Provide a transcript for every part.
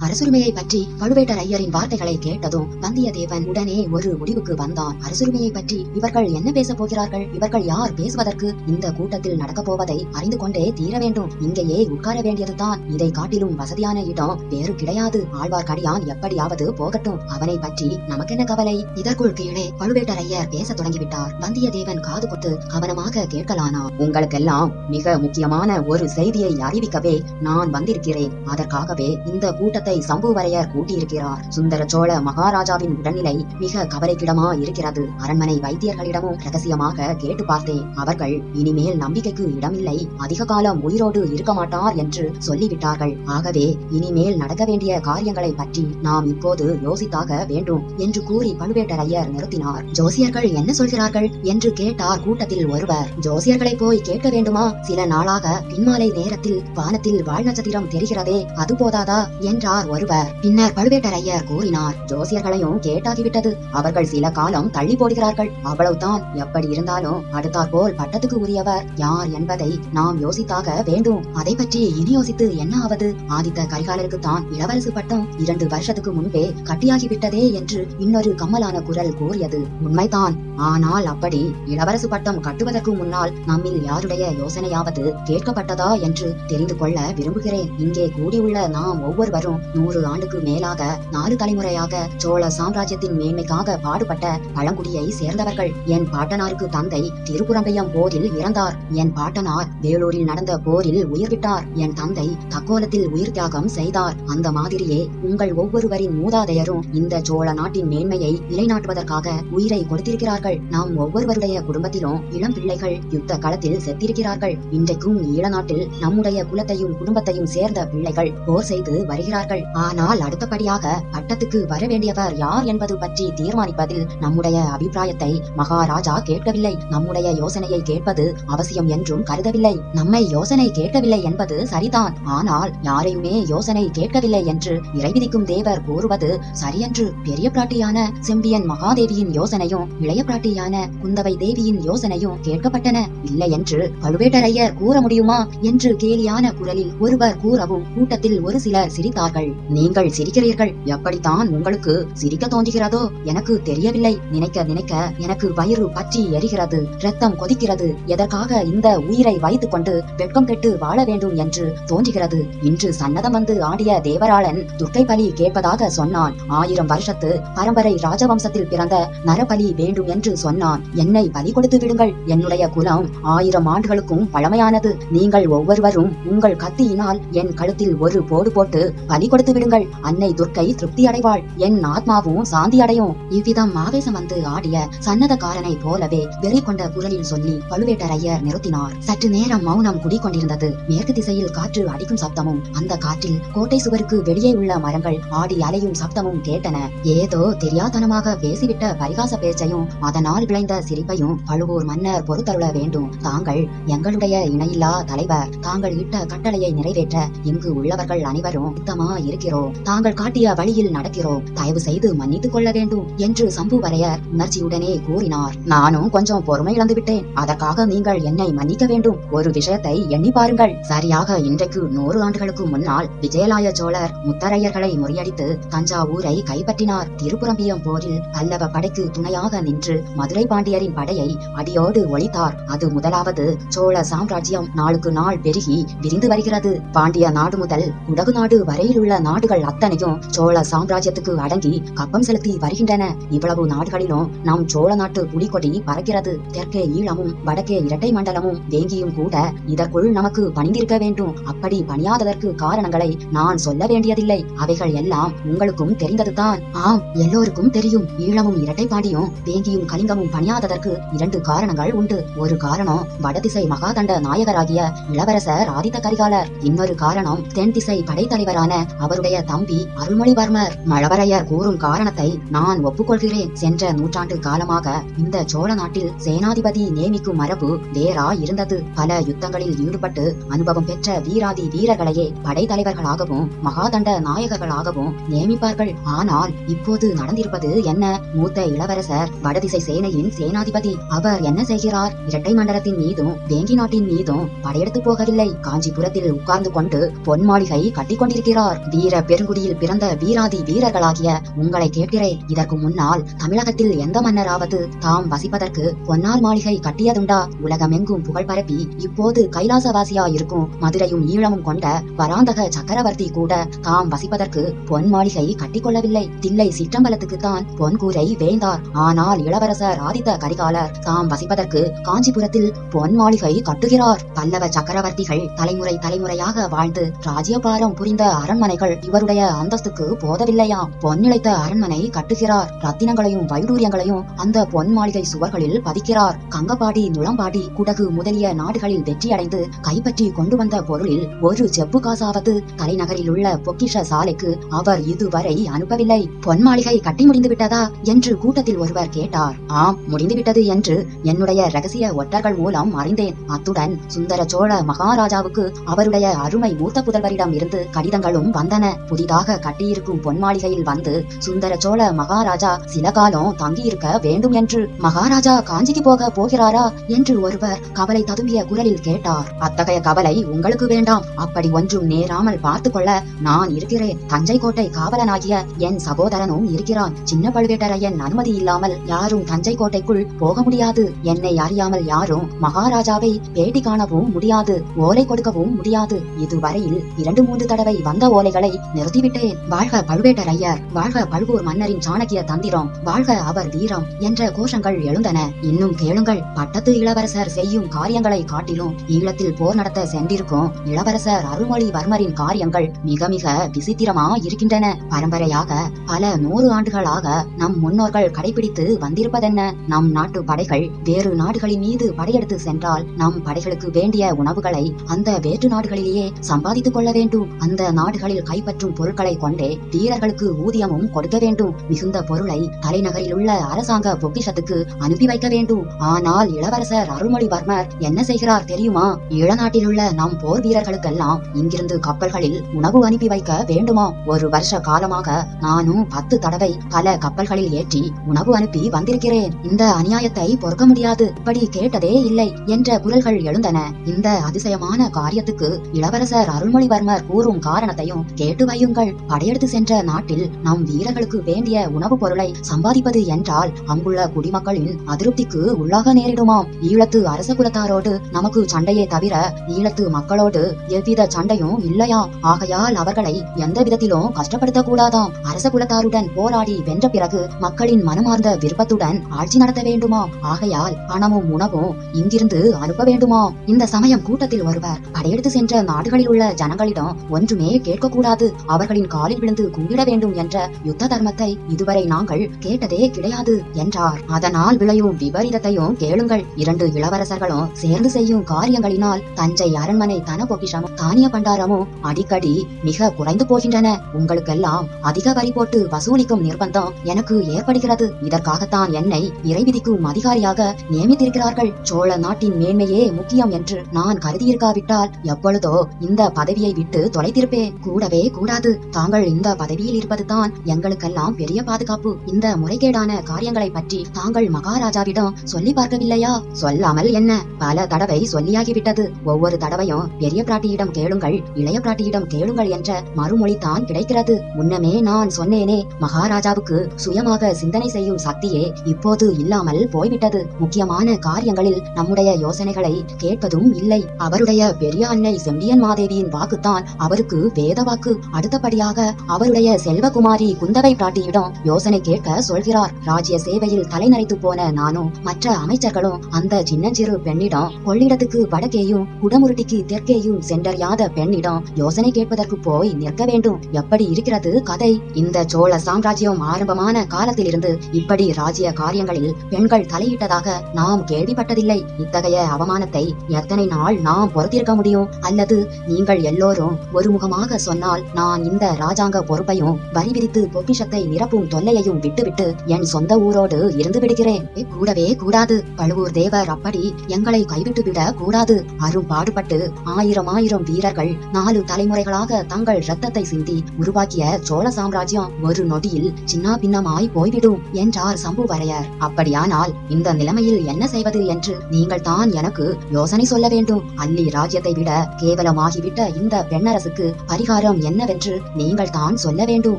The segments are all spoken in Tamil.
அரசுரிமையை பற்றி பழுவேட்டரையரின் வார்த்தைகளை கேட்டதும் வந்தியத்தேவன் உடனே ஒரு முடிவுக்கு வந்தான். அரசுரிமையை பற்றி இவர்கள் என்ன பேசப் போகிறார்கள்? இவர்கள் யார் பேசுவதற்கு? இந்த கூட்டத்தில் நடக்க போவதை அறிந்து கொண்டே தீர வேண்டும். இங்கேயே உட்கார வேண்டியதுதான். இதை காட்டிலும் வசதியான இடம் வேறு கிடையாது. ஆழ்வார்க்கடியான் எப்படியாவது போகட்டும். அவனை பற்றி நமக்கென்ன கவலை? இதற்குள் கீழே பழுவேட்டரையர் பேசத் தொடங்கிவிட்டார். வந்தியத்தேவன் காது கொட்டு கவனமாக கேட்கலானா? உங்களுக்கெல்லாம் மிக முக்கியமான ஒரு செய்தியை அறிவிக்கவே நான் வந்திருக்கிறேன். அதற்காகவே இந்த கூட்டத்தை சம்புவரையர் கூட்டியிருக்கிறார். சுந்தர சோழ மகாராஜாவின் உடல்நிலை மிக கவலைக்கிடமா இருக்கிறது. அரண்மனை வைத்தியர்களிடமும் ரகசியமாக கேட்டு பார்த்தேன். அவர்கள் இனிமேல் நம்பிக்கைக்கு இடமில்லை. அதிக காலம் உயிரோடு இருக்க மாட்டார் என்று சொல்லிவிட்டார்கள். ஆகவே இனிமேல் நடக்க வேண்டிய காரியங்களை பற்றி நாம் இப்போது யோசித்தாக வேண்டும் என்று கூறி பழுவேட்டரையர் நிறுத்தினார். ஜோசியர்கள் என்ன சொல்கிறார்கள் என்று கேட்டார் கூட்டத்தில் ஒருவர். ஜோசியர்களை போய் கேட்க வேண்டுமா? சில நாளாக பின்மாலை நேரத்தில் வானத்தில் வாழ் நட்சத்திரம் தெரிகிறதே அது போதாதா? என்றார் ஒருவர்? பின்னர் பழுவேட்டரையர் கூறினார் ஜோசியர்களையும் கேட்டாகிவிட்டது. அவர்கள் சில காலம் தள்ளி போடுகிறார்கள். அவ்வளவுதான். எப்படி இருந்தாலும் அடுத்தாற்போல் பட்டத்துக்கு உரியவர் யார் என்பதை நாம் யோசித்தாக வேண்டும். அதை பற்றி இனி யோசித்து என்ன ஆவது? ஆதித்த கரிகாலருக்கு தான் இளவரசு பட்டம் இரண்டு வருஷத்துக்கு முன்பே கட்டியாகிவிட்டதே என்று இன்னொரு கம்மலான குரல் கூறியது. உண்மைதான். ஆனால் அப்படி இளவரசு பட்டம் கட்டுவதற்கு முன்னால் நம்மில் யாருடைய யோசனையாவது கேட்கப்பட்டதா என்று தெரிந்து கொள்ள விரும்புகிறேன். இங்கே கூடியுள்ள நாம் ஒவ்வொருவரும் நூறு ஆண்டுக்கு மேலாக நாலு தலைமுறையாக சோழ சாம்ராஜ்யத்தின் மேன்மைக்காக பாடுபட்ட பழங்குடியை சேர்ந்தவர்கள். என் பாட்டனாருக்கு தந்தை திருப்புறம்பையம் போரில் இறந்தார். என் பாட்டனார் வேலூரில் நடந்த போரில் உயிர் விட்டார் என் தந்தை தக்கோலத்தில் உயிர் தியாகம் செய்தார். அந்த மாதிரியே உங்கள் ஒவ்வொருவரின் மூதாதையரும் இந்த சோழ நாட்டின் மேன்மையை நிலைநாட்டுவதற்காக உயிரை கொடுத்திருக்கிறார்கள். நாம் ஒவ்வொருவருடைய குடும்பத்திலும் இளம் பிள்ளைகள் யுத்த களத்தில் செத்திருக்கிறார்கள். இன்றைக்கும் ஈழ நாட்டில் நம்முடைய குலத்தையும் குடும்பத்தையும் சேர்ந்த பிள்ளைகள் போர் செய்து வருகிறார்கள். ஆனால் அடுத்தபடியாக பட்டத்துக்கு வர வேண்டியவர் யார் என்பது பற்றி தீர்மானிப்பதில் நம்முடைய அபிப்பிராயத்தை மகாராஜா கேட்கவில்லை. நம்முடைய யோசனையை கேட்பது அவசியம் என்றும் கருதவில்லை. நம்மை யோசனை கேட்கவில்லை என்பது சரிதான். ஆனால் யாரையுமே யோசனை கேட்கவில்லை என்று இறைவிதிக்கும் தேவர் கூறுவது சரியன்று பெரிய பிராட்டியான செம்பியன் மகாதேவியின் யோசனையும் இளைய பிராட்டியான குந்தவை தேவியின் யோசனையும் கேட்கப்பட்டன. இல்லை என்று பழுவேட்டரையர் கூற முடியுமா? என்று கேலியான குரலில் ஒருவர் கூறவும் கூட்டத்தில் ஒரு சிலர் சிரித்தார் சிரித்தார்கள் நீங்கள் சிரிக்கிறீர்கள். எப்படித்தான் உங்களுக்கு சிரிக்க தோன்றுகிறதோ? எனக்கு தெரியவில்லை. நினைக்க நினைக்க எனக்கு வயிறு பற்றி எரிகிறது. ரத்தம் கொதிக்கிறது. எதற்காக இந்த உயிரை வைத்துக் கொண்டு வெட்கம் கெட்டு வாழ வேண்டும் என்று தோன்றுகிறது? இன்று சன்னதம் வந்து ஆடிய தேவராளன் துர்க்கை பலி கேட்பதாக சொன்னான். ஆயிரம் வருஷத்து பரம்பரை ராஜவம்சத்தில் பிறந்த நரபலி வேண்டும் என்று சொன்னான். என்னை பலி கொடுத்து விடுங்கள். என்னுடைய குலம் ஆயிரம் ஆண்டுகளுக்கும் பழமையானது. நீங்கள் ஒவ்வொருவரும் உங்கள் கத்தியினால் என் கழுத்தில் ஒரு போடு போட்டு பலி கொடுத்து விடுங்கள். அன்னை துர்க்கை திருப்தி அடைவாள். என் ஆத்மாவும் சாந்தி அடையும். இவ்விதம் ஆவேசம் வந்து ஆடிய சன்னதக்காரனை போலவே வெறி கொண்ட குரலில் சொல்லி பழுவேட்டரையர் நிறுத்தினார். சற்று நேரம் மௌனம் குடிக்கொண்டிருந்தது மேற்கு திசையில் காற்று அடிக்கும் சப்தமும் அந்த காற்றில் கோட்டை சுவருக்கு வெளியே உள்ள மரங்கள் ஆடி அலையும் சப்தமும் கேட்டன. ஏதோ தெரியாதனமாக பேசிவிட்ட பரிகாச பேச்சையும் அதனால் விளைந்த சிரிப்பையும் பழுவூர் மன்னர் பொறுத்தருள வேண்டும். தாங்கள் எங்களுடைய இணையில்லா தலைவர். தாங்கள் இட்ட கட்டளையை நிறைவேற்ற இங்கு உள்ளவர்கள் அனைவரும் சுத்தமா இருக்கிறோம். தாங்கள் காட்டிய வழியில் நடக்கிறோம். தயவு செய்து மன்னித்துக் கொள்ள வேண்டும் என்று சம்புவரையர் உணர்ச்சியுடனே கூறினார். நானும் கொஞ்சம் பொறுமை இழந்து விட்டேன் அதற்காக நீங்கள் என்னை மன்னிக்க வேண்டும். ஒரு விஷயத்தை எண்ணி பாருங்கள். சரியாக இன்றைக்கு நூறு ஆண்டுகளுக்கு முன்னால் விஜயலாய சோழர் முத்தரையர்களை முறியடித்து தஞ்சாவூரை கைப்பற்றினார். திருப்புரம்பியம் போரில் பல்லவ படைக்கு துணையாக நின்று மதுரை பாண்டியரின் படையை அடியோடு ஒழித்தார். அது முதலாவது சோழ சாம்ராஜ்யம் நாளுக்கு நாள் பெருகி விரிந்து வருகிறது. பாண்டிய நாடு முதல் உடகு நாடு வரையில் உள்ள நாடுகள் அத்தனையும் சோழ சாம்ராஜ்யத்துக்கு அடங்கி கப்பம் செலுத்தி வருகின்றன. இவ்வளவு நாடுகளிலும் நம் சோழ நாட்டு புலிகொடி பறக்கிறது. தெற்கே ஈழமும் வடக்கே இரட்டை மண்டலமும் வேங்கியும் கூட இதற்குள் நமக்கு பணிந்திருக்க வேண்டும். அப்படி பணியாததற்கு காரணங்களை நான் சொல்ல வேண்டியதில்லை. அவைகள் எல்லாம் உங்களுக்கும் தெரிந்ததுதான். ஆம் எல்லோருக்கும் தெரியும். ஈழமும் இரட்டை பாண்டியும் வேங்கியும் கலிங்கமும் பணியாததற்கு இரண்டு காரணங்கள் உண்டு. ஒரு காரணம் வடதிசை மகாதண்ட நாயகராகிய இளவரசர் ஆதித்த கரிகாலர். இன்னொரு காரணம் தென் திசை படைத்தலைவரான அவருடைய தம்பி அருள்மொழிவர்மர் மழவரையர் கூறும் காரணத்தை நான் ஒப்புக்கொள்கிறேன். சென்ற நூற்றாண்டு காலமாக இந்த சோழ நாட்டில் சேனாதிபதி நியமிக்கும் மரபு வேறா இருந்தது பல யுத்தங்களில் ஈடுபட்டு அனுபவம் பெற்ற வீராதி வீரர்களையே படைத்தலைவர்களாகவும் மகாதண்ட நாயகர்களாகவும் நியமிப்பார்கள். ஆனால் இப்போது நடந்திருப்பது என்ன? மூத்த இளவரசர் வடதிசை சேனையின் சேனாதிபதி அவர் என்ன செய்கிறார்? இரட்டை மண்டலத்தின் மீதும் வேங்கி நாட்டின் மீதும் படையெடுத்து போகவில்லை. காஞ்சிபுரத்தில் உட்கார்ந்து கொண்டு பொன் மாளிகை கட்டிக்கொண்டிருக்கிறார் வீர பெருங்குடியில் பிறந்த வீராதி வீரர்களாகிய உங்களை கேட்கிறேன். இதற்கு முன்னால் தமிழகத்தில் எந்த மன்னராவது தாம் வசிப்பதற்கு பொன்னால் மாளிகை கட்டியதுண்டா? உலகமெங்கும் புகழ் பரப்பி இப்போது கைலாசவாசியா இருக்கும் மதுரையும் ஈழமும் கொண்ட பராந்தக சக்கரவர்த்தி கூட தாம் வசிப்பதற்கு பொன் மாளிகை கட்டிக்கொள்ளவில்லை. தில்லை சிற்றம்பலத்துக்கு தான் பொன் கூரை வேந்தார். ஆனால் இளவரசர் ஆதித்த கரிகாலர் தாம் வசிப்பதற்கு காஞ்சிபுரத்தில் பொன் மாளிகை கட்டுகிறார். பல்லவ சக்கரவர்த்திகள் தலைமுறை தலைமுறையாக வாழ்ந்து ராஜ்யபாரம் புரிந்த அரண்மனை அரண்மனைகள் இவருடைய அந்தஸ்துக்கு போதவில்லையாம் பொன்னிழைத்த அரண்மனை கட்டுகிறார். ரத்தினங்களையும் வைடூரியங்களையும் அந்த பொன் மாளிகை சுவர்களில் பதிக்கிறார். கங்கபாடி நுளம்பாடி குடகு முதலிய நாடுகளில் வெற்றியடைந்து கைப்பற்றி கொண்டு வந்த பொருளில் ஒரு செப்பு காசாவது. தலைநகரில் உள்ள பொக்கிஷ சாலைக்கு அவர் இதுவரை அனுப்பவில்லை. பொன் மாளிகை கட்டி முடிந்து விட்டதா என்று கூட்டத்தில் ஒருவர் கேட்டார். ஆம் முடிந்துவிட்டது என்று என்னுடைய ரகசிய ஒற்றர்கள் மூலம் அறிந்தேன். அத்துடன் சுந்தர சோழ மகாராஜாவுக்கு அவருடைய அருமை மூத்த புதல்வரிடம் இருந்து கடிதங்களும் வந்தன. புதிதாக கட்டியிருக்கும் பொன் மாளிகையில் வந்து சுந்தர சோழ மகாராஜா சில காலம் தங்கியிருக்க வேண்டும் என்று. மகாராஜா காஞ்சிக்கு போக போகிறாரா என்று ஒருவர் கவலை ததும்பிய குரலில் கேட்டார். அத்தகைய கவலை உங்களுக்கு வேண்டாம். அப்படி ஒன்றும் நேராமல் பார்த்து கொள்ள நான் இருக்கிறேன். தஞ்சை கோட்டை காவலனாகிய என் சகோதரனும் இருக்கிறான். சின்ன பழுவேட்டரையன் அனுமதி இல்லாமல் யாரும் தஞ்சை கோட்டைக்குள் போக முடியாது. என்னை அறியாமல் யாரும் மகாராஜாவை பேட்டி காணவும் முடியாது. ஓலை கொடுக்கவும் முடியாது. இதுவரையில் இரண்டு மூன்று தடவை வந்த ஓலைகளை நிறுத்திவிட்டேன். வாழ்க பழுவேட்டர் ஐயர் வாழ்க பழுவூர் மன்னரின் சாணக்கிய தந்திரம் வாழ்க அவர் வீரம் என்ற கோஷங்கள் எழுந்தன. இன்னும் கேளுங்கள் பட்டத்து இளவரசர் செய்யும் காரியங்களை காட்டிலும் ஈழத்தில் போர் நடத்த சென்றிருக்கும் இளவரசர் அருள்மொழிவர்மரின் காரியங்கள் மிக மிக விசித்திரமா இருக்கின்றன பரம்பரையாக பல நூறு ஆண்டுகளாக நம் முன்னோர்கள் கடைபிடித்து வந்திருப்பதென்ன? நம் நாட்டு படைகள் வேறு நாடுகளின் மீது படையெடுத்து சென்றால் நம் படைகளுக்கு வேண்டிய உணவுகளை அந்த வேற்று நாடுகளிலேயே சம்பாதித்துக் கொள்ள வேண்டும். அந்த நாடுகளில் கைப்பற்றும் பொருட்களை கொண்டே வீரர்களுக்கு ஊதியமும் கொடுக்க வேண்டும். மிகுந்த பொருளை தலைநகரில் உள்ள அரசாங்க பொக்கிஷத்துக்கு அனுப்பி வைக்க வேண்டும். ஆனால் இளவரசர் அருள்மொழிவர்மர் என்ன செய்கிறார் தெரியுமா? ஈழநாட்டில் உள்ள நம் போர் வீரர்களுக்கெல்லாம் இங்கிருந்து கப்பல்களில் உணவு அனுப்பி வைக்க வேண்டுமா? ஒரு வருஷ காலமாக நானும் பத்து தடவை பல கப்பல்களில் ஏற்றி உணவு அனுப்பி வந்திருக்கிறேன். இந்த அநியாயத்தை பொறுக்க முடியாது. இப்படி கேட்டதே இல்லை என்ற குரல்கள் எழுந்தன. இந்த அதிசயமான காரியத்துக்கு இளவரசர் அருள்மொழிவர்மர் கூறும் காரணத்தையும் கேட்டு வையுங்கள் படையெடுத்து சென்ற நாட்டில் நம் வீரர்களுக்கு வேண்டிய உணவுப் பொருளை சம்பாதிப்பது என்றால் அங்குள்ள குடிமக்களின் அதிருப்திக்கு உள்ளாக நேரிடுமாம் ஈழத்து அரச குலத்தாரோடு நமக்கு சண்டையே தவிர ஈழத்து மக்களோடு எவ்வித சண்டையும் இல்லையாம் ஆகையால் அவர்களை எந்த விதத்திலும் கஷ்டப்படுத்த கூடாதாம் அரச குலத்தாருடன் போராடி வென்ற பிறகு மக்களின் மனமார்ந்த விருப்பத்துடன் ஆட்சி நடத்த வேண்டுமாம் ஆகையால் பணமும் உணவும் இங்கிருந்து அனுப்ப வேண்டுமாம் இந்த சமயம் கூட்டத்தில் ஒருவர் படையெடுத்து சென்ற நாடுகளில் உள்ள ஜனங்களிடம் ஒன்றுமே கேட்க கூடாது அவர்களின் காலில் விழுந்து கும்பிட வேண்டும் என்ற யுத்த தர்மத்தை இதுவரை நாங்கள் கேட்டதே கிடையாது என்றார். அதனால் விளையும் விபரீதத்தையும் கேளுங்கள். இரண்டு இளவரசர்களும் சேர்ந்து செய்யும் காரியங்களினால் தஞ்சை அரண்மனை தன பொக்கிஷமும் தானிய பண்டாரமும் அடிக்கடி மிக குறைந்து போகின்றன. உங்களுக்கெல்லாம் அதிக வரி போட்டு வசூலிக்கும் நிர்பந்தம் எனக்கு ஏற்படுகிறது. இதற்காகத்தான் என்னை இறைவிதிக்கும் அதிகாரியாக நியமித்திருக்கிறார்கள். சோழ நாட்டின் மேன்மையே முக்கியம் என்று நான் கருதியிருக்காவிட்டால் எப்பொழுதோ இந்த பதவியை விட்டு தொலைத்திருப்பேன். கூட கூடவே கூடாது. தாங்கள் இந்த பதவியில் இருப்பதுதான் எங்களுக்கெல்லாம் பெரிய பாதுகாப்பு. இந்த முறைகேடான காரியங்களை பற்றி தாங்கள் மகாராஜாவிடம் சொல்லி பார்க்கவில்லையா? சொல்லாமல் என்ன? பல தடவை சொல்லியாகிவிட்டது. ஒவ்வொரு தடவையும் பெரிய பிராட்டியிடம் கேளுங்கள் இளைய பிராட்டியிடம் கேளுங்கள் என்ற மறுமொழி தான் கிடைக்கிறது. முன்னமே நான் சொன்னேனே மகாராஜாவுக்கு சுயமாக சிந்தனை செய்யும் சக்தியே இப்போது இல்லாமல் போய்விட்டது. முக்கியமான காரியங்களில் நம்முடைய யோசனைகளை கேட்பதும் இல்லை. அவருடைய பெரிய அன்னை செம்பியன் மாதேவியின் வாக்குத்தான் அவருக்கு வேதவா வாக்கு அடுத்தபடியாக அவருடைய செல்வகுமாரி குந்தவை பிராட்டியிடம் யோசனை கேட்க சொல்கிறார். ராஜ்ய சேவையில் தலைநரைத்து போன நானும் மற்ற அமைச்சர்களும் அந்த சின்னஞ்சிறு பெண்ணிடம் கொள்ளிடத்துக்கு வடக்கேயும் குடமுருட்டிக்கு தெற்கேயும் சென்றறியாத பெண்ணிடம் யோசனை கேட்பதற்கு போய் நிற்க வேண்டும். எப்படி இருக்கிறது கதை? இந்த சோழ சாம்ராஜ்யம் ஆரம்பமான காலத்திலிருந்து இப்படி ராஜ்ய காரியங்களில் பெண்கள் தலையிட்டதாக நாம் கேள்விப்பட்டதில்லை. இத்தகைய அவமானத்தை எத்தனை நாள் நாம் பொறுத்திருக்க முடியும்? அல்லது நீங்கள் எல்லோரும் ஒருமுகமாக சொன்னால் நான் இந்த ராஜாங்க பொறுப்பையும் வரி விதித்து பொக்கிஷத்தை நிரப்பும் தொல்லையையும் விட்டுவிட்டு என் சொந்த ஊரோடு இருந்து விடுகிறேன். கூடவே கூடாது. பழுவூர் தேவர் அப்படி எங்களை கைவிட்டு விட கூடாது. அரும் பாடுபட்டு ஆயிரம் ஆயிரம் வீரர்கள் நாலு தலைமுறைகளாக தங்கள் ரத்தத்தை சிந்தி உருவாக்கிய சோழ சாம்ராஜ்யம் ஒரு நொடியில் சின்ன பின்னமாய் போய்விடும் என்றார் சம்புவரையர். அப்படியானால் இந்த நிலைமையில் என்ன செய்வது என்று நீங்கள் தான் எனக்கு யோசனை சொல்ல வேண்டும். அல்லி ராஜ்யத்தை விட கேவலமாகிவிட்ட இந்த பெண்ணரசுக்கு பரிகாரம் காரணம் என்னவென்று நீங்கள் தான் சொல்ல வேண்டும்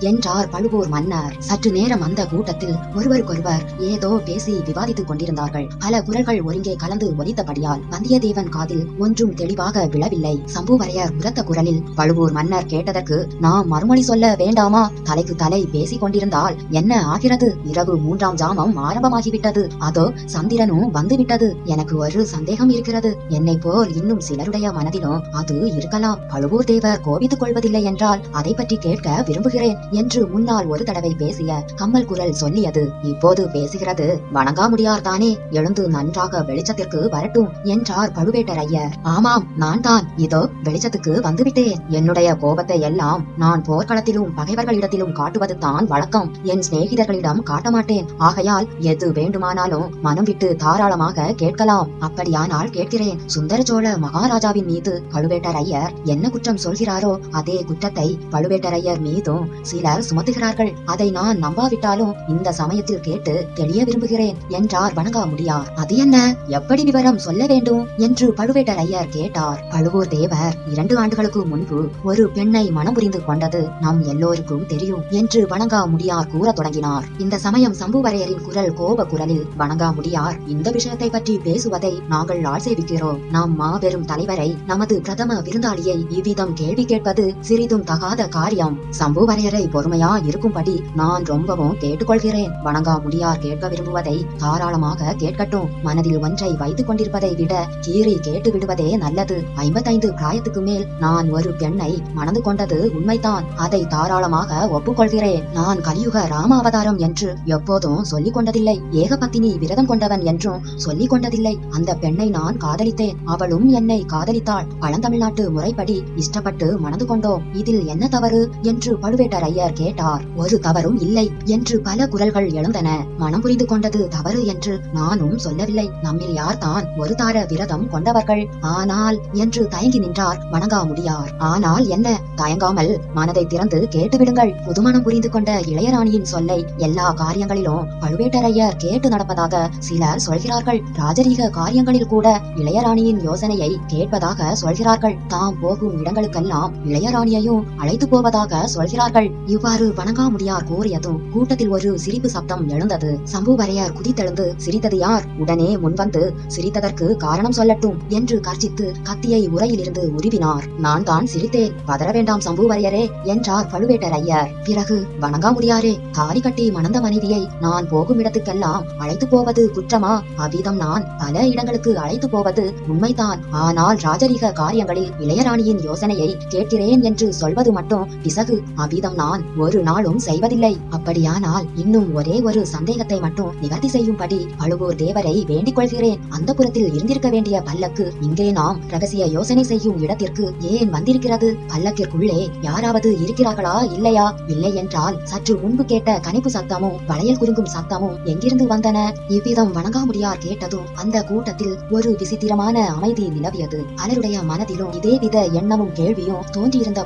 என்றார் பழுவூர் மன்னர். சற்று நேரம் அந்த கூட்டத்தில் ஒருவருக்கொருவர் ஏதோ பேசி விவாதித்துக் கொண்டிருந்தார்கள். பல குரல்கள் ஒருங்கே கலந்து ஒலித்தபடியால் வந்தியத்தேவன் காதில் ஒன்றும் தெளிவாக விழவில்லை. சம்புவரையர் உரத்த குரலில் பழுவூர் மன்னர் கேட்டதற்கு நாம் மறுமொழி சொல்ல வேண்டாமா? தலைக்கு தலை பேசிக் கொண்டிருந்தால் என்ன ஆகிறது? இரவு மூன்றாம் ஜாமம் ஆரம்பமாகிவிட்டது. அதோ சந்திரனும் வந்துவிட்டது. எனக்கு ஒரு சந்தேகம் இருக்கிறது. என்னை போல் இன்னும் சிலருடைய மனதிலும் அது இருக்கலாம். பழுவூர் தேவர் கோபித்துக் கொள்வதில்லை என்றால் அதை பற்றி கேட்க விரும்புகிறேன் என்று முன்னால் ஒரு தடவை பேசிய கம்மல் குரல் சொல்லியது. இப்போது பேசுகிறது. வணங்காமுடியார் தானே எழுந்து நன்றாக வெளிச்சத்திற்கு வரட்டும் என்றார் பழுவேட்டரையர் ஆமாம் நான் தான் இதோ வெளிச்சத்துக்கு வந்துவிட்டேன். என்னுடைய கோபத்தை எல்லாம் நான் போர்க்களத்திலும் பகைவர்களிடத்திலும் காட்டுவது தான் வழக்கம். என் சிநேகிதர்களிடம் காட்ட மாட்டேன் ஆகையால் எது வேண்டுமானாலும் மனம் விட்டு தாராளமாக கேட்கலாம். அப்படியானால் கேட்கிறேன். சுந்தர சோழ மகாராஜாவின் மீது பழுவேட்டரையர் என்ன குற்றம் சொல்கிறாரோ அதே குற்றத்தை பழுவேட்டரையர் மீதும் சிலர் சுமத்துகிறார்கள். அதை நான் நம்பாவிட்டாலும் இந்த சமயத்தில் கேட்டு தெளிய விரும்புகிறேன் என்றார் வணங்காமுடியார். அது என்ன? எப்படி விவரம் சொல்ல வேண்டும்? என்று பழுவேட்டரையர் கேட்டார். பழுவூர் தேவர் இரண்டு ஆண்டுகளுக்கு முன்பு ஒரு பெண்ணை மனம் புரிந்து கொண்டது நம் எல்லோருக்கும் தெரியும் என்று வணங்காமுடியார் கூற தொடங்கினார். இந்த சமயம் சம்புவரையரின் குரல் கோப குரலில் வணங்காமுடியார் இந்த விஷயத்தை பற்றி பேசுவதை நாங்கள் ஆட்சேபிக்கிறோம் நாம் மாபெரும் தலைவரை நமது பிரதம விருந்தாளியை இவ்விதம் கேள்வி கேட்பது சிறிதும் தகாத காரியம். சம்புவரையரை பொறுமையா இருக்கும்படி நான் ரொம்பவும் கேட்டுக்கொள்கிறேன். வணங்கா முடியார் கேட்க விரும்புவதை தாராளமாக கேட்கட்டும். மனதில் ஒன்றை வைத்துக் கொண்டிருப்பதை விட கீறி கேட்டு விடுவதே நல்லது. ஐம்பத்தைந்து பிராயத்துக்கு மேல் நான் ஒரு பெண்ணை மணந்து கொண்டது உண்மைதான். அதை தாராளமாக ஒப்புக்கொள்கிறேன். நான் கலியுக ராம அவதாரம் என்று எப்போதும் சொல்லிக் கொண்டதில்லை. ஏகபத்தினி விரதம் கொண்டவன் என்றும் சொல்லிக் கொண்டதில்லை. அந்த பெண்ணை நான் காதலித்தேன். அவளும் என்னை காதலித்தாள். பழந்தமிழ்நாட்டு முறைப்படி இஷ்டப்பட்டு மணந்து கொண்டோம் இதில் என்ன தவறு? என்று பழுவேட்டரையர் கேட்டார். ஒரு தவறும் இல்லை என்று பல குரல்கள் எழுந்தன. மனம் புரிந்து கொண்டது தவறு என்று நானும் சொல்லவில்லை. நம்மில் யார்தான் ஒரு தார விரதம் கொண்டவர்கள்? ஆனால் என்று தயங்கி நின்றார் வணங்காமுடியார். ஆனால் என்ன? தயங்காமல் மனதை திறந்து கேட்டுவிடுங்கள். புதுமணம் புரிந்து கொண்ட இளையராணியின் சொல்லை எல்லா காரியங்களிலும் பழுவேட்டரையர் கேட்டு நடப்பதாக சிலர் சொல்கிறார்கள். ராஜரீக காரியங்களில் கூட இளையராணியின் யோசனையை கேட்பதாக சொல்கிறார்கள். தாம் போகும் இடங்களுக்கெல்லாம் இளையராணி இளையராணியையும் அழைத்து போவதாக சொல்கிறார்கள். இவ்வாறு வணங்காமுடியார் கூறியதும் கூட்டத்தில் ஒரு சிரிப்பு சப்தம் எழுந்தது. சம்புவரையர் குதித்தெழுந்து சிரித்தது யார்? உடனே முன்வந்து சிரித்ததற்கு காரணம் சொல்லட்டும் என்று கர்ஜித்து கத்தியை உரையிலிருந்து உருவினார். நான் தான் சிரித்தேன். பதற வேண்டாம் சம்புவரையரே என்றார் பழுவேட்டரையர் பிறகு வணங்காமுடியாரே. தாலி கட்டி மணந்த மனைவியை நான் போகும் இடத்துக்கெல்லாம் அழைத்து போவது குற்றமா? அவ்விதம் நான் பல இடங்களுக்கு அழைத்து போவது உண்மைதான். ஆனால் ராஜரீக காரியங்களில் இளையராணியின் யோசனையை கேட்கிறேன் என்று சொல்வது மட்டும் பிசகு அவ்விதம் நான் ஒரு நாளும் செய்வதில்லை. அப்படியானால் இன்னும் ஒரே ஒரு சந்தேகத்தை மட்டும் நிவர்த்தி செய்யும்படி பழுவூர் தேவரை வேண்டிக் கொள்கிறேன். அந்த புறத்தில் இருந்திருக்க வேண்டிய பல்லக்கு இங்கே நாம் ரகசிய யோசனை செய்யும் இடத்திற்கு ஏன் வந்திருக்கிறது? பல்லக்கிற்குள்ளே யாராவது இருக்கிறார்களா? இல்லையா? இல்லை என்றால் சற்று முன்பு கேட்ட கணிப்பு சத்தமும் வளையல் குறுங்கும் சத்தமும் எங்கிருந்து வந்தன? இவ்விதம் வணங்காமுடியார் கேட்டதும் அந்த கூட்டத்தில் ஒரு விசித்திரமான அமைதி நிலவியது. பலருடைய மனதிலும் இதே வித எண்ணமும் கேள்வியும்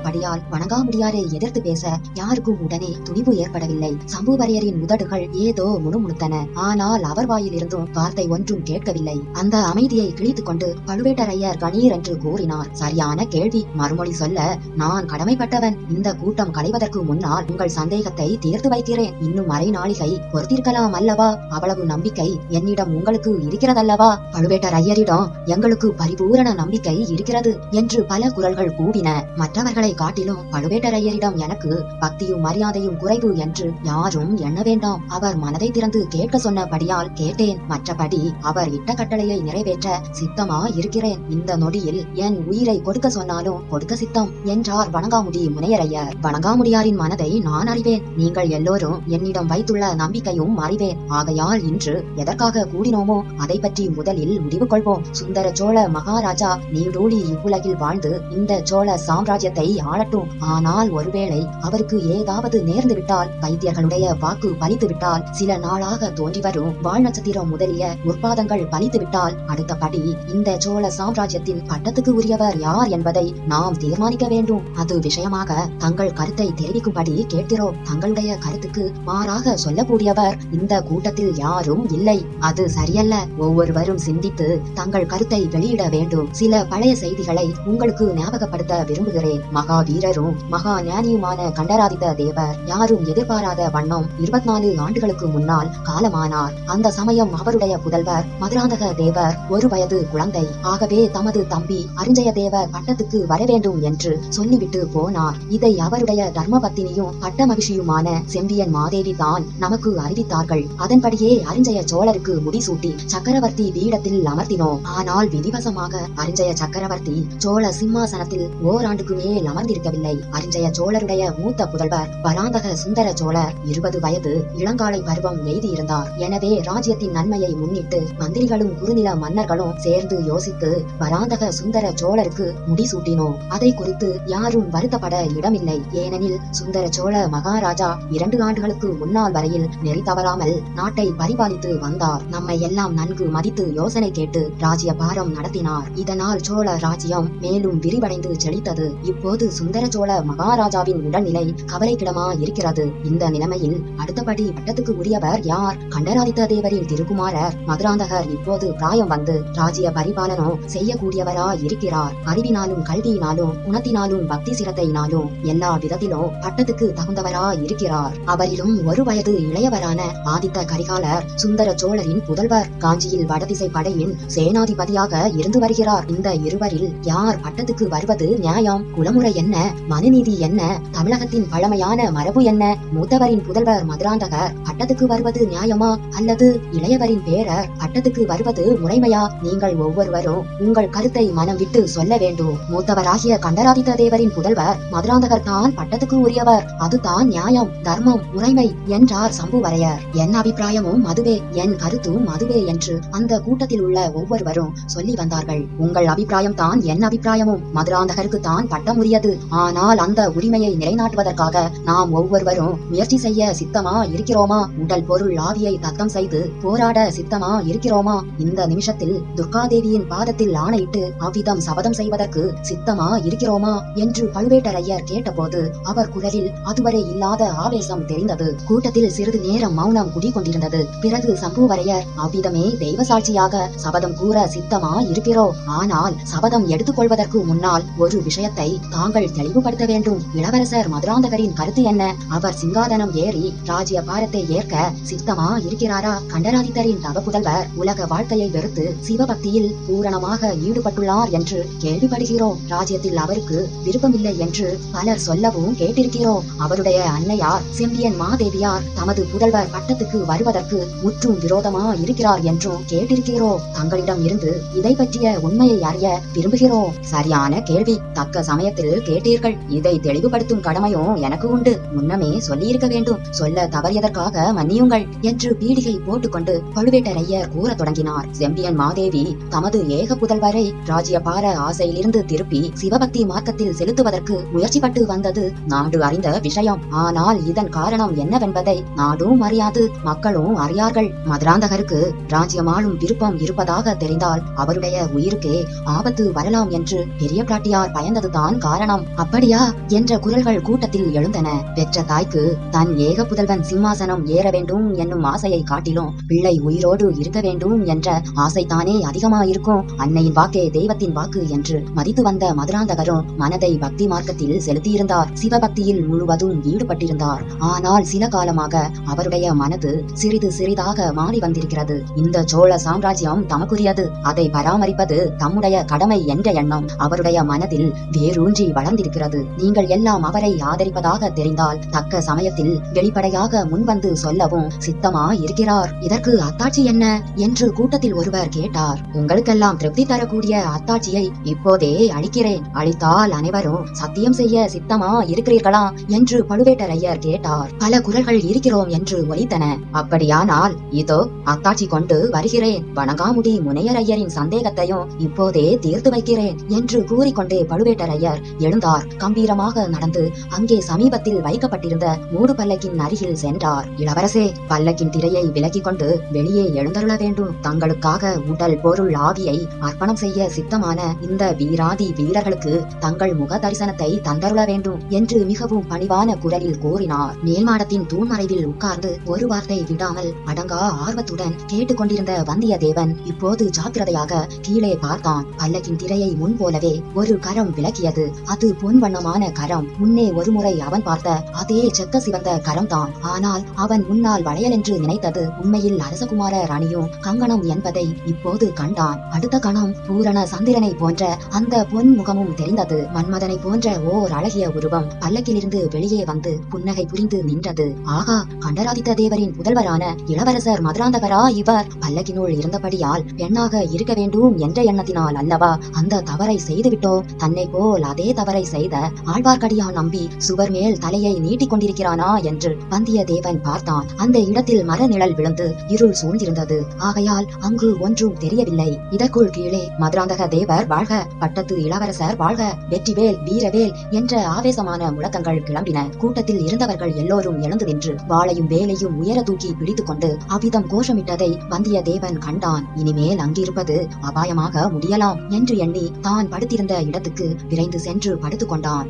படியால் வணங்காமுடியாரை எதிர்த்து பேச யாருக்கும் உடனே துணிவு ஏற்படவில்லை. சம்புவரையரின் உதடுகள் ஏதோ முணுமுணுத்தன. ஆனால் அவர் வாயிலிருந்தும் வார்த்தை ஒன்றும் கேட்கவில்லை. அந்த அமைதியை கிழித்துக் கொண்டு பழுவேட்டரையர் கணீர் என்று கூறினார். சரியான கேள்வி. மறுமொழி சொல்ல நான் கடமைப்பட்டவன். இந்த கூட்டம் கலைவதற்கு முன்னால் உங்கள் சந்தேகத்தை தீர்த்து வைக்கிறேன். இன்னும் அரை நாளிகை பொறுத்திருக்கலாம் அல்லவா? அவ்வளவு நம்பிக்கை என்னிடம் உங்களுக்கு இருக்கிறதல்லவா? பழுவேட்டரையரிடம் எங்களுக்கு பரிபூரண நம்பிக்கை இருக்கிறது என்று பல குரல்கள் கூவின. மற்றவர்களை காட்டிலும் பழுவேட்டரையரிடம் எனக்கு பக்தியும் மரியாதையும் குறைவு என்று யாரும் எண்ண வேண்டாம். அவர் மனதை திறந்து கேட்க சொன்னபடியால் கேட்டேன். மற்றபடி அவர் இட்ட கட்டளையை நிறைவேற்ற சித்தமா இருக்கிறேன் இந்த நொடியில் என் உயிரை கொடுக்க சொன்னாலும் கொடுக்க சித்தம் என்றார் வணங்காமுடி முனையரையர். வணங்காமுடியாரின் மனதை நான் அறிவேன். நீங்கள் எல்லோரும் என்னிடம் வைத்துள்ள நம்பிக்கையும் அறிவேன். ஆகையால் இன்று எதற்காக கூடினோமோ அதை பற்றி முதலில் முடிவு கொள்வோம். சுந்தர சோழ மகாராஜா நீடூழி இவ்வுலகில் வாழ்ந்து இந்த சோழ சாம்ராஜ்யத்தை ஆளட்டும். ஆனால் ஒருவேளை அவருக்கு ஏதாவது நேர்ந்து விட்டால் வைத்தியர்களுடைய வாக்கு பலித்து விட்டால் சில நாளாக தோன்றி வரும் வாழ் நட்சத்திரம் முதலிய உற்பாதங்கள் பலித்து விட்டால் அடுத்தபடி இந்த சோழ சாம்ராஜ்யத்தின் பட்டத்துக்கு உரியவர் யார் என்பதை நாம் தீர்மானிக்க வேண்டும். அது விஷயமாக தங்கள் கருத்தை தெரிவிக்கும்படி கேட்கிறோம். தங்களுடைய கருத்துக்கு மாறாக சொல்லக்கூடியவர் இந்த கூட்டத்தில் யாரும் இல்லை. அது சரியல்ல. ஒவ்வொருவரும் சிந்தித்து தங்கள் கருத்தை வெளியிட வேண்டும். சில பழைய செய்திகளை உங்களுக்கு ஞாபகப்படுத்த விரும்புகிறேன். மகா வீரரும் மகா ஞானியுமான கண்டராதித்த தேவர் யாரும் எதிர்பாராத வண்ணம் இருபத்தி நாலு ஆண்டுகளுக்கு முன்னால் காலமானார். அந்த சமயம் அவருடைய புதல்வர் மதுராந்தக தேவர் ஒரு வயது குழந்தை. ஆகவே தமது தம்பி அரிஞ்சய தேவர் பட்டத்துக்கு வர வேண்டும் என்று சொல்லிவிட்டு போனார். இதை அவருடைய தர்மபத்தினியும் பட்ட மகிழ்ச்சியுமான செம்பியன் மாதேவி தான் நமக்கு அறிவித்தார்கள். அதன்படியே அரிஞ்சய சோழருக்கு முடிசூட்டி சக்கரவர்த்தி பீடத்தில் அமர்த்தினோம். ஆனால் விதிவசமாக அரிஞ்சய சக்கரவர்த்தி சோழ சிம்மாசனத்தில் ஓராண்டுக்கு மேல் அமர்ந்திருக்கவில்லை. அரிஞ்சய சோழருடைய மூத்த புதல்வர் பராந்தக சுந்தர சோழர் இருபது வயது இளங்காலை பருவம் எய்தியிருந்தார். எனவே ராஜ்யத்தின் நன்மையை முன்னிட்டு மந்திரிகளும் குறுநில மன்னர்களும் சேர்ந்து யோசித்து பராந்தக சுந்தர சோழருக்கு முடிசூட்டினோம். அதை குறித்து யாரும் வருத்தப்பட இடமில்லை. ஏனெனில் சுந்தர சோழ மகாராஜா இரண்டு ஆண்டுகளுக்கு முன்னால் வரையில் நெறி தவறாமல் நாட்டை பரிபாலித்து வந்தார். நம்மை எல்லாம் நன்கு மதித்து யோசனை கேட்டு ராஜ்ய பாரம் நடத்தினார். இதனால் சோழ ராஜ்யம் மேலும் விரிவடைந்து செழித்தது. இப்போது சுந்தர சோழ மகாராஜாவின் உடல்நிலை கவலைக்கிடமா இருக்கிறது. இந்த நிலைமையில் அடுத்தபடி பட்டத்துக்கு உரியவர் யார்? கண்டராதித்த தேவரின் திருக்குமாரர் மதுராந்தகர். இப்போது பிராயம் வந்து ராஜ்ய பரிபாலனம் செய்யக்கூடியவரா இருக்கிறார். அறிவினாலும் கல்வியினாலும் குணத்தினாலும் பக்தி சிரத்தையினாலும் எல்லா விதத்திலும் பட்டத்துக்கு தகுந்தவரா இருக்கிறார். அவரிலும் ஒரு வயது இளையவரான ஆதித்த கரிகாலர் சுந்தர சோழரின் புதல்வர். காஞ்சியில் வடதிசை படையின் சேனாதிபதியாக இருந்து வருகிறார். இந்த இருவரில் யார் பட்டத்துக்கு வருவது நியாயம்? குலமுறை என்ன மனுநீதி என்ன தமிழகத்தின் பழமையான மரபு என்ன மூத்தவரின் புதல்வர் மதுராந்தகர் பட்டத்துக்கு வருவது நியாயமா அல்லது இளையவரின் பேரர் பட்டத்துக்கு வருவது முறைமையா? நீங்கள் ஒவ்வொருவரும் உங்கள் கருத்தை மனம் விட்டு சொல்ல வேண்டும். மூத்தவராகிய கண்டராதித்த தேவரின் புதல்வர் மதுராந்தகர் தான் பட்டத்துக்கு உரியவர். அதுதான் நியாயம் தர்மம் முறைமை என்றார் சம்புவரையர். என் அபிப்பிராயமும் அதுவே என் கருத்தும் மதுவே என்று அந்த கூட்டத்தில் உள்ள ஒவ்வொருவரும் சொல்லி வந்தார்கள். உங்கள் அபிப்பிராயம் தான் என் அபிப்பிராயமும். மதுராந்தகருக்கு தான் பட்டம் உரியது ஆனால் அந்த உரிமையை நிலைநாட்டுவதற்காக நாம் ஒவ்வொருவரும் முயற்சி செய்ய சித்தமா இருக்கிறோமா? உடல் பொருள் ஆவியை தத்தம் செய்து போராட சித்தமா இருக்கிறோமா? இந்த நிமிஷத்தில் துர்காதேவியின் பாதத்தில் ஆணையிட்டு அவ்விதம் சபதம் செய்வதற்கு சித்தமா இருக்கிறோமா? என்று பழுவேட்டரையர் கேட்டபோது அவர் குரலில் அதுவரை இல்லாத ஆவேசம் தெரிந்தது. கூட்டத்தில் சிறிது நேரம் மௌனம் குடிகொண்டிருந்தது. பிறகு சம்புவரையர் அவ்விதமே தெய்வ சாட்சியாக சபதம் கூற சித்தமா இருக்கிறோம். ஆனால் சபதம் எடுத்துக்கொள்வதற்கு முன்னால் ஒரு விஷயத்தை தான் தாங்கள் தெளிவுபடுத்த வேண்டும். இளவரசர் மதுராந்தகரின் கருத்து என்ன? அவர் சிங்காதனம் ஏறி ராஜ்ய பாரத்தை ஏற்க சித்தமா இருக்கிறாரா? கண்டராதித்தரின் தவப்புதல்வர் உலக வாழ்க்கையை வெறுத்து சிவபக்தியில் பூரணமாக ஈடுபட்டுள்ளார் என்று கேள்விப்படுகிறோம். ராஜ்யத்தில் அவருக்கு விருப்பமில்லை என்று பலர் சொல்லவும் கேட்டிருக்கிறோம். அவருடைய அன்னையார் செம்பியன் மாதேவியார் தமது புதல்வர் பட்டத்துக்கு வருவதற்கு முற்றும் விரோதமா இருக்கிறார் என்றும் கேட்டிருக்கிறோம். தங்களிடம் இருந்து இதை பற்றிய உண்மையை அறிய விரும்புகிறோம். சரியான கேள்வி. தக்க சமயத்தில் கேட்டீர்கள். இதை தெளிவுபடுத்தும் கடமையும் எனக்கு உண்டு. முன்னமே சொல்லியிருக்க வேண்டும். சொல்ல தவறியதற்காக மன்னியுங்கள் என்று பீடிகை போட்டுக்கொண்டு பழுவேட்டரையர் கூறத் தொடங்கினார். செம்பியன் மாதேவி தமது ஏக புதல்வரை ராஜ்யபார ஆசையிலிருந்து திருப்பி சிவபக்தி மார்க்கத்தில் செலுத்துவதற்கு முயற்சிப்பட்டு வந்தது நாடு அறிந்த விஷயம். ஆனால் இதன் காரணம் என்னவென்பதை நாடும் அறியாது மக்களும் அறியார்கள். மதுராந்தகருக்கு ராஜ்யமாளும் விருப்பம் இருப்பதாக தெரிந்தால் அவருடைய உயிருக்கே ஆபத்து வரலாம் என்று பெரிய பிராட்டியார் பயந்ததுதான் காரணம். அப்படியா? என்ற குரல்கள் கூட்டத்தில் எழுந்தன. பெற்ற தாய்க்கு தன் ஏக புதல்வன் சிம்மாசனம் ஏற வேண்டும் என்னும் ஆசையை காட்டிலும் பிள்ளை உயிரோடு இருக்க வேண்டும் என்ற ஆசைதானே அதிகமாயிருக்கும். அன்னையின் வாக்கே தெய்வத்தின் வாக்கு என்று மதித்து வந்த மதுராந்தகரும் மனதை பக்தி மார்க்கத்தில் செலுத்தியிருந்தார். சிவபக்தியில் முழுவதும் ஈடுபட்டிருந்தார். ஆனால் சில காலமாக அவருடைய மனது சிறிது சிறிதாக மாறி வந்திருக்கிறது. இந்த சோழ சாம்ராஜ்யம் தமக்குரியது. அதை பராமரிப்பது தம்முடைய கடமை என்ற எண்ணம். அவருடைய மனதில் வேரூன்றி வளர்ந்திருக்கிறது. நீங்கள் எல்லாம் அவரை ஆதரிப்பதாக தெரிந்தால் தக்க சமயத்தில் வெளிப்படையாக முன்வந்து சொல்லவும் சித்தமா இருக்கிறார் இதற்கு அத்தாட்சி என்ன? என்று கூட்டத்தில் ஒருவர் கேட்டார். உங்களுக்கெல்லாம் திருப்தி தரக்கூடிய அத்தாட்சியை இப்போதே அளிக்கிறேன். அளித்தால் அனைவரும் சத்தியம் செய்ய சித்தமா இருக்கிறீர்களா என்று பழுவேட்டரையர் கேட்டார். பல குரல்கள் இருக்கிறோம் என்று ஒலித்தன. அப்படியானால் இதோ அத்தாட்சி கொண்டு வருகிறேன். வணங்காமுடி முனையரையரின் சந்தேகத்தையும் இப்போதே தீர்த்து வைக்கிறேன் என்று கூறிக்கொண்டே பழுவேட்டரையர் எழுந்தார். கம்பீரமாக நடந்து அங்கே சமீபத்தில் வைக்கப்பட்டிருந்த மூடு பல்லக்கின் அருகில் சென்றார். இளவரசே பல்லக்கின் திரையை விலக்கிக் கொண்டு வெளியே எழுந்தருள வேண்டும். தங்களுக்காக உடல் பொருள் ஆவியை அர்ப்பணம் செய்ய சித்தமான இந்த வீராதி வீரர்களுக்கு தங்கள் முக தரிசனத்தை தந்தருள வேண்டும் என்று மிகவும் பணிவான குரலில் கூறினார். மேல்மாடத்தின் தூண்மறைவில் உட்கார்ந்து ஒரு வார்த்தை விடாமல் அடங்கா ஆர்வத்துடன் கேட்டுக்கொண்டிருந்த வந்தியத்தேவன் இப்போது ஜாக்கிரதையாக கீழே பார்த்தான். பல்லக்கின் திரையை முன் போலவே ஒரு கரம் விலகியது அது பொன் வண்ணமான கரம் முன்னே ஒருமுறை அவன் பார்த்த அதே செக்க சிவந்த கரம்தான். ஆனால் அவன் முன்னால் வளையல் என்று நினைத்தது உண்மையில் அரசகுமார ராணியும் கங்கணம் என்பதை இப்போது கண்டான். அடுத்த கணம் பூரண சந்திரனை போன்ற அந்த பொன் முகமும் தெரிந்தது. மன்மதனை போன்ற ஓர் அழகிய உருவம் பல்லக்கிலிருந்து வெளியே வந்து புன்னகை புரிந்து நின்றது. ஆகா கண்டராதித்த தேவரின் புதல்வரான இளவரசர் மதுராந்தகரா இவர்? பல்லக்கினுள் இருந்தபடியால் பெண்ணாக இருக்க வேண்டும் என்ற எண்ணத்தினால் அல்லவா? அந்த தவறை செய்துவிட்டோம் தன்னை போல் அதே தவறை செய்த ஆழ்வார்க்கடியான் நம்பி சுவர் மேல் தலையை நீட்டிக் கொண்டிருக்கிறானா என்று வந்தியத்தேவன் பார்த்தான். அந்த இடத்தில் மரநிழல் விழுந்து இருள் சூழ்ந்திருந்தது. ஆகையால் அங்கு ஒன்றும் தெரியவில்லை. இதற்குள் கீழே மதுராந்தக தேவர் வாழ்க பட்டத்து இளவரசர் வாழ்க வெற்றிவேல் வீரவேல் என்ற ஆவேசமான முழக்கங்கள் கிளம்பின. கூட்டத்தில் இருந்தவர்கள் எல்லோரும் எழுந்து நின்று வாளையும் வேலையும் உயர தூக்கி பிடித்துக் கொண்டு அவ்விதம் கோஷமிட்டதை வந்தியத்தேவன் கண்டான். இனிமேல் அங்கிருப்பது அபாயமாக முடியலாம் என்று எண்ணி தான் படுத்திருந்த இடத்துக்கு விரைந்து சென்று படுத்துக் கொண்டான்